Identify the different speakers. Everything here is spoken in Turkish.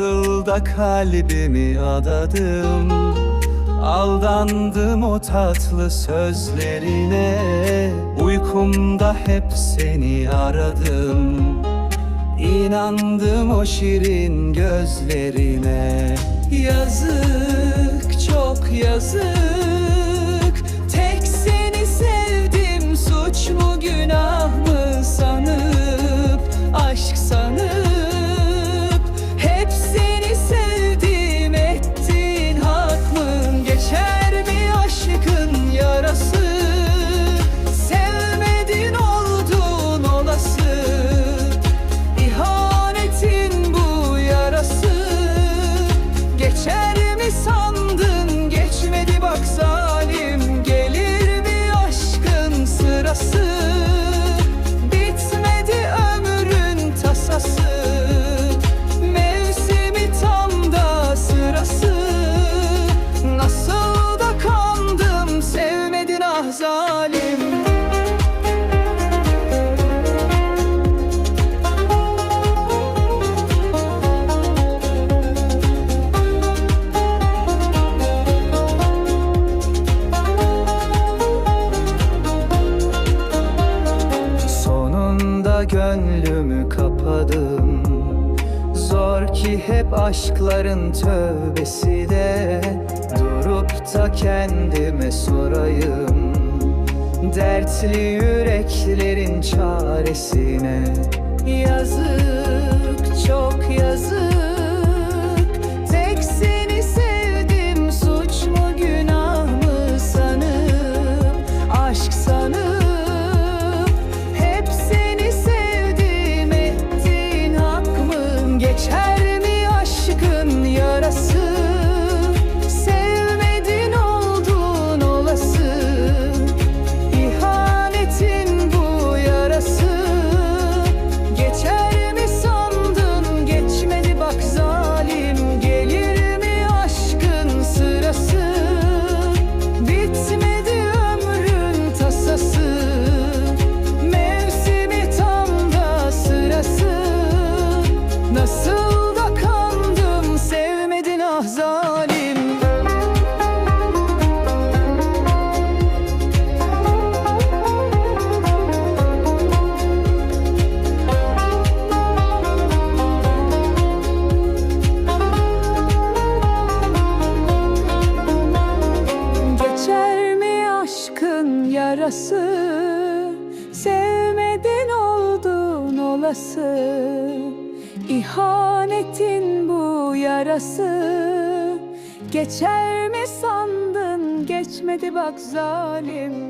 Speaker 1: Nasıl da kalbimi adadım Aldandım o tatlı sözlerine. Uykumda hep seni aradım İnandım o şirin gözlerine. Yazık çok yazık sırası Bitmedi ömrün tasası. Mevsimi tam da sırası. Nasıl da kandım sevmedin ah Gönlümü kapadım. Zor ki hep aşkların tövbesi de Durup da kendime sorayım. Dertli yüreklerin çaresine Yazık çok yazık. Tek Geçer mi aşkın yarası yarası Sevmedin oldun olası. İhanetin bu yarası Geçer mi sandın geçmedi bak zalim